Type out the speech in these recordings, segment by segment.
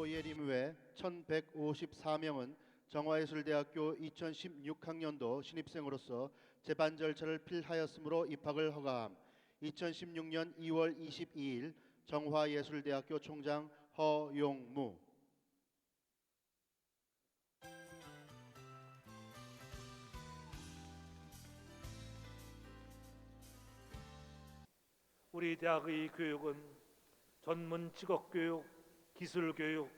포예림 외 1,154명은 정화예술대학교 2016학년도 신입생으로서 재반 절차를 필하였으므로 입학을 허가함. 2016년 2월 22일 정화예술대학교 총장 허용무. 우리 대학의 교육은 전문 직업 교육, 기술 교육,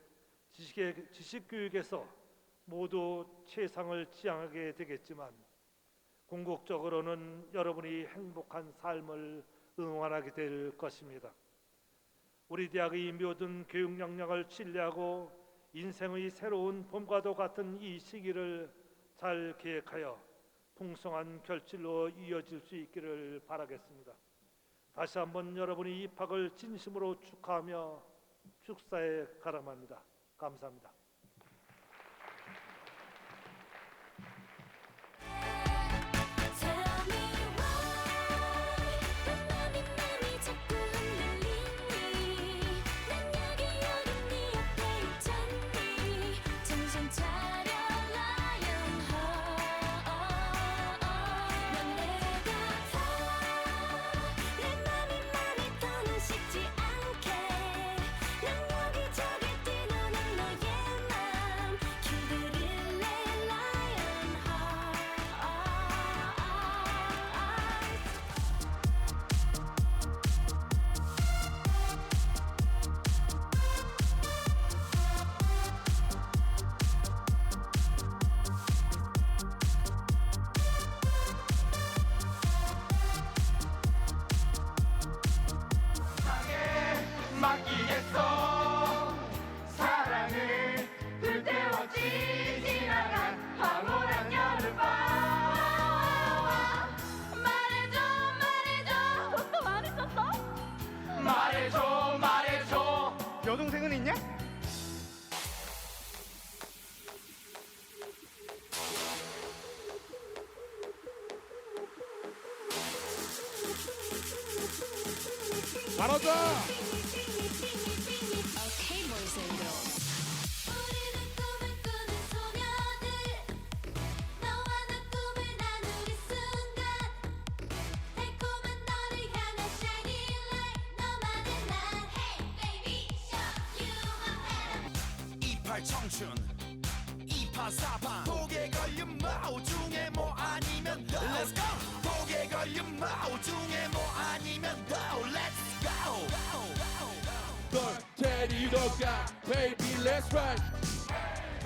지식의, 지식 교육에서 모두 최상을 지향하게 되겠지만 궁극적으로는 여러분이 행복한 삶을 응원하게 될 것입니다. 우리 대학의 모든 교육 역량을 신뢰하고 인생의 새로운 봄과도 같은 이 시기를 잘 계획하여 풍성한 결실로 이어질 수 있기를 바라겠습니다. 다시 한번 여러분이 입학을 진심으로 축하하며 축사에 가람합니다. 감사합니다. Show you my head 28 청춘 28 사방. 독에 걸린 마오 중에 뭐 아니면 너 Let's go. 독에 걸린 마오 중에 널 데리러 가, baby, let's ride.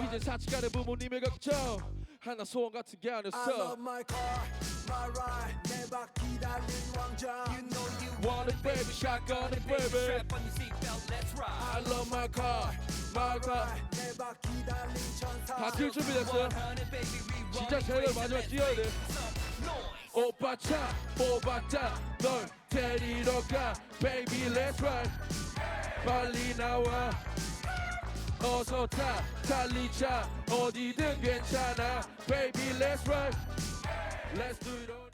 이제 사치가는 부모님의 걱정. 하나 소원 같은 게 I 아니었어. love my car my ride 내 바퀴 달린 왕자 You know you Want it, baby, shotgun it, baby. Strap on your seatbelt Let's ride I love my car, my car. 내 바퀴 달린 천사 다뛸 준비됐어. 100 baby we 진짜 제일 마지막 뛰어야 돼. 오빠 차 뽑았다. 널 데리러 가, baby, let's ride. 빨리 나와. 어서 타, 달리자. 어디든 괜찮아, baby, let's ride. Let's do it all.